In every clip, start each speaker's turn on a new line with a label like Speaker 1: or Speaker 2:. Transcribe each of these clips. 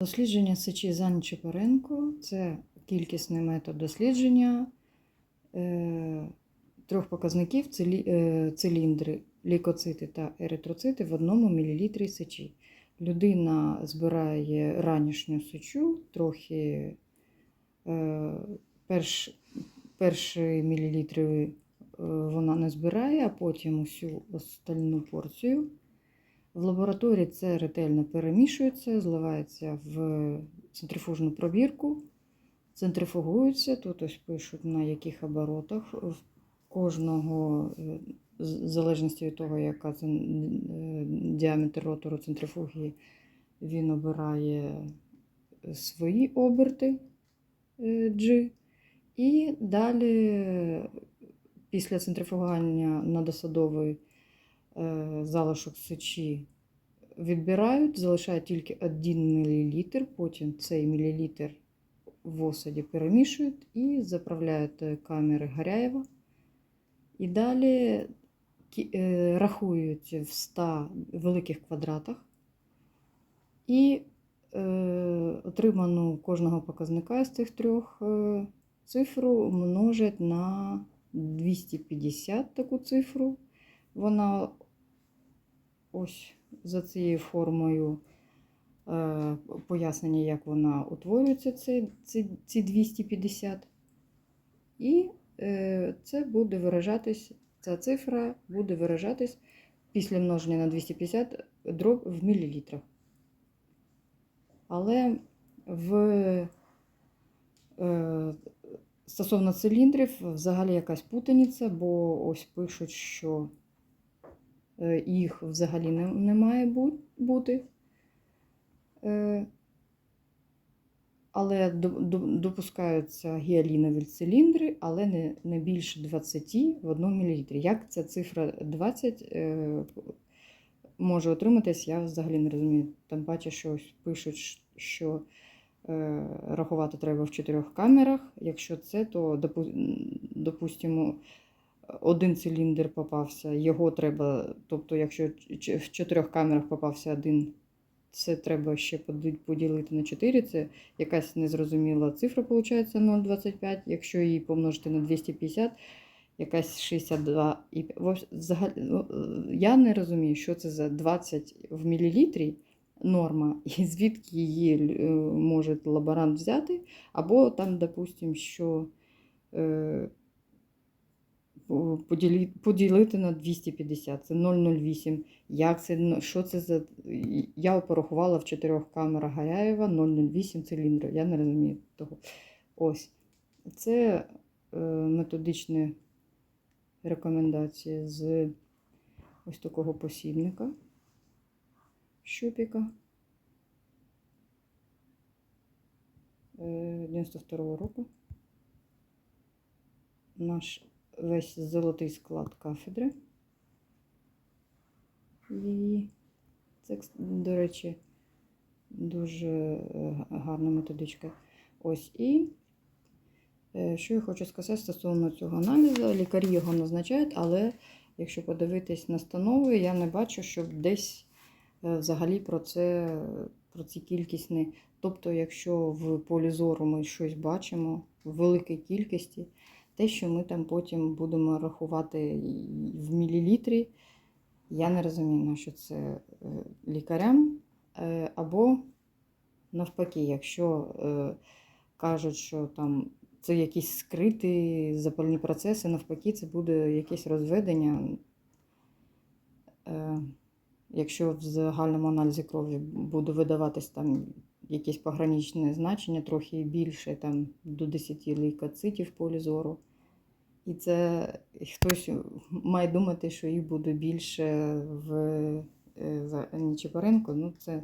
Speaker 1: Дослідження сечі Зан Чепаренко це кількісний метод дослідження е, трьох показників е, циліндри, лікоцити та еритроцити в одному мілілітрі сечі. Людина збирає ранішню сечу, трохи е, перш, перші мілілітри вона не збирає, а потім усю остальну порцію. В лабораторії це ретельно перемішується, зливається в центрифужну пробірку, центрифугується. Тут ось пишуть на яких оборотах. В кожного, е, в залежності від того, яка е, діаметр ротору центрифуги, він обирає свої оберти е, G. І далі, після центрифугування на досадовий залишок сечі відбирають, залишають тільки 1 мл, потім цей мілілітр в осаді перемішують і заправляють камери Гаряєва. І далі е, рахують в 100 великих квадратах. І е, отриману кожного показника з цих трьох е, цифру множать на 250 таку цифру. Вона ось за цією формою е, пояснення, як вона утворюється, ці, ці, ці 250. І е, це буде виражатись, ця цифра буде виражатись після множення на 250 дроб в мілілітрах. Але в е, стосовно циліндрів взагалі якась путаниця, бо ось пишуть, що їх взагалі не, не має бути. Е, але до- до- допускаються гіалінові циліндри, але не, не більше 20 в 1 мл. Як ця цифра 20 е, може отриматись, я взагалі не розумію. Там бачу, що пишуть, що е, рахувати треба в чотирьох камерах. Якщо це, то допустимо, один циліндр попався, його треба, тобто, якщо в чотирьох камерах попався один, це треба ще поділити на 4. Це якась незрозуміла цифра, виходить 0,25. Якщо її помножити на 250, якась 62. І ну, я не розумію, що це за 20 в мілілітрі норма, і звідки її е, може лаборант взяти, або там, допустимо, що. Е, поділити на 250, це 0,08. Як це, ну, що це за. Я порахувала в чотирьох камерах Гаряєва 0,08 циліндрів. Я не розумію того. Ось. Це е, методичні рекомендації з ось такого посібника щупіка. Е, 92-го року. Наш весь золотий склад кафедри. І це, до речі, дуже е, гарна методичка. Ось і е, що я хочу сказати стосовно цього аналізу. Лікарі його назначають, але якщо подивитись настанови, я не бачу, щоб десь е, взагалі про це, про ці кількісні. Тобто, якщо в полі зору ми щось бачимо в великій кількості, те, що ми там потім будемо рахувати в мілілітрі, я не розумію, на що це е, лікарям. Е, Або навпаки, якщо е, кажуть, що там це якісь скриті запальні процеси, навпаки, це буде якесь розведення. Якщо в загальному аналізі крові буде видаватись там якесь пограничне значення, трохи більше, там до 10 лейкоцитів в полі зору. І це хтось має думати, що їх буде більше в е, Нічепоренко. Ну, це,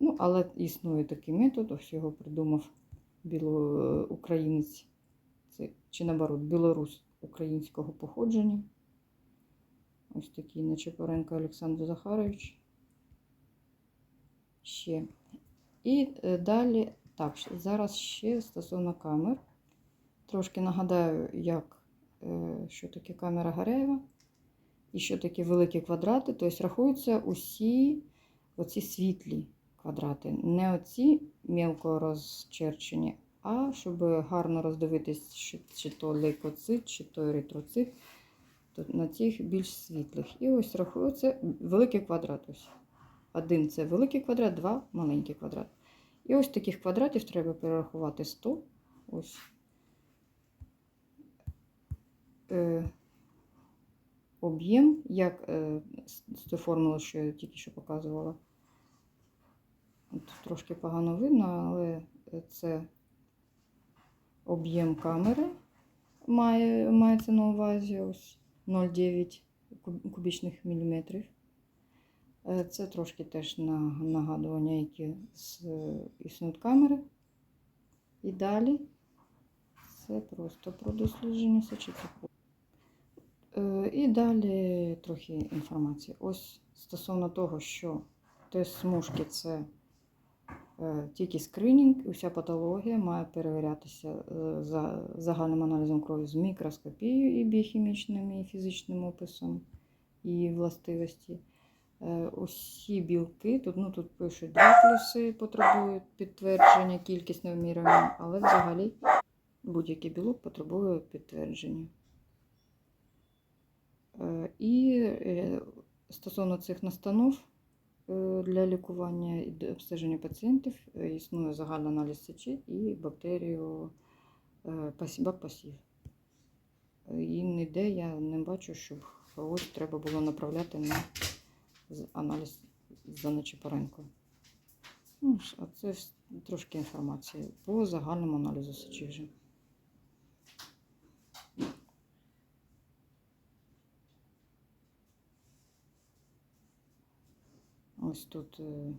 Speaker 1: ну, але існує такий метод, ось його придумав біло, українець, це, чи наоборот, білорус українського походження. Ось такий Нечепоренко Олександр Захарович. Ще. І е, далі, так, зараз ще стосовно камер. Трошки нагадаю, як, е, що таке камера Гаряєва і що таке великі квадрати. Тобто рахуються усі оці світлі квадрати. Не оці мілко розчерчені, а щоб гарно роздивитись, чи, чи то лейкоцит, чи то еритроцит, то на цих більш світлих. І ось це великий квадрат. Ось. Один це великий квадрат, два маленький квадрат. І ось таких квадратів треба перерахувати 100. Ось. Е, об'єм, як е, з тої формули, що я тільки що показувала. От трошки погано видно, але це об'єм камери має, мається на увазі ось 0,9 кубічних міліметрів. Е, Це трошки теж на нагадування, які з, існують камери. І далі це просто про дослідження сечових. Е, І далі трохи інформації. Ось стосовно того, що тест смужки це е, тільки скринінг, уся патологія має перевірятися е, за загальним аналізом крові з мікроскопією і біохімічним і фізичним описом і властивості. Усі білки, тут, ну, тут пишуть два плюси, потребують підтвердження, кількість не але взагалі будь-який білок потребує підтвердження. Е, І е, стосовно цих настанов е, для лікування і обстеження пацієнтів існує загальний аналіз сечі і бактерію. Е, І ніде я не бачу, щоб когось треба було направляти на аналіз за Нечипоренко. Ну, а це трошки інформації по загальному аналізу сечі вже. Ось тут е,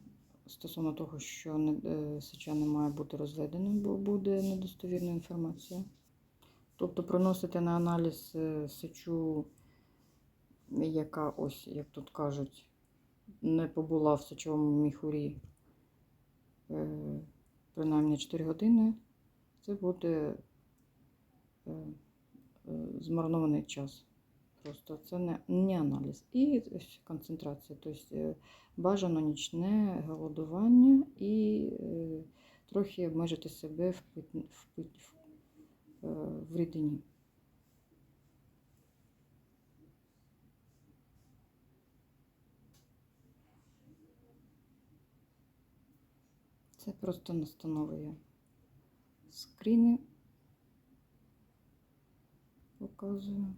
Speaker 1: стосовно того, що е, сеча не має бути розведеним, бо буде недостовірна інформація. Тобто приносити на аналіз е, сечу, яка ось, як тут кажуть, не побула в сечовому міхурі принаймні 4 години, це буде змарнований час. Просто це не, не аналіз. І концентрація. Тобто е, бажано нічне голодування і е, трохи обмежити себе в, пит, в, пит, в, е, в рідині. Це просто настанови я скріни показую.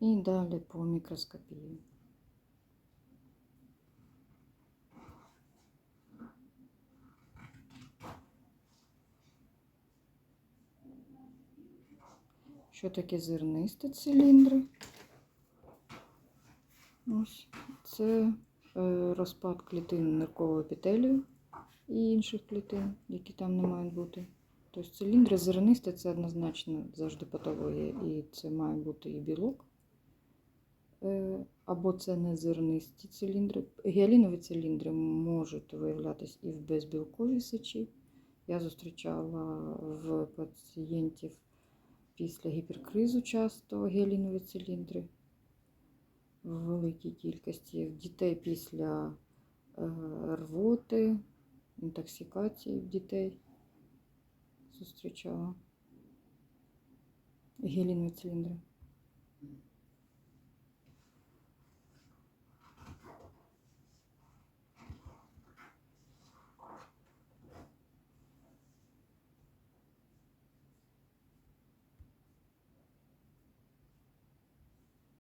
Speaker 1: І далі по мікроскопії. Що таке зернисті циліндри? Ось це е, розпад клітин ниркового епітелію і інших клітин, які там не мають бути. Тобто циліндри зернисті це однозначно завжди патологія, і це має бути і білок. Е, Або це не зернисті циліндри. Гіалінові циліндри можуть виявлятися і в безбілковій сечі. Я зустрічала в пацієнтів після гіперкризу часто гіалінові циліндри в великій кількості. В дітей після е, рвоти, інтоксикації в дітей зустрічала гіалінові циліндри.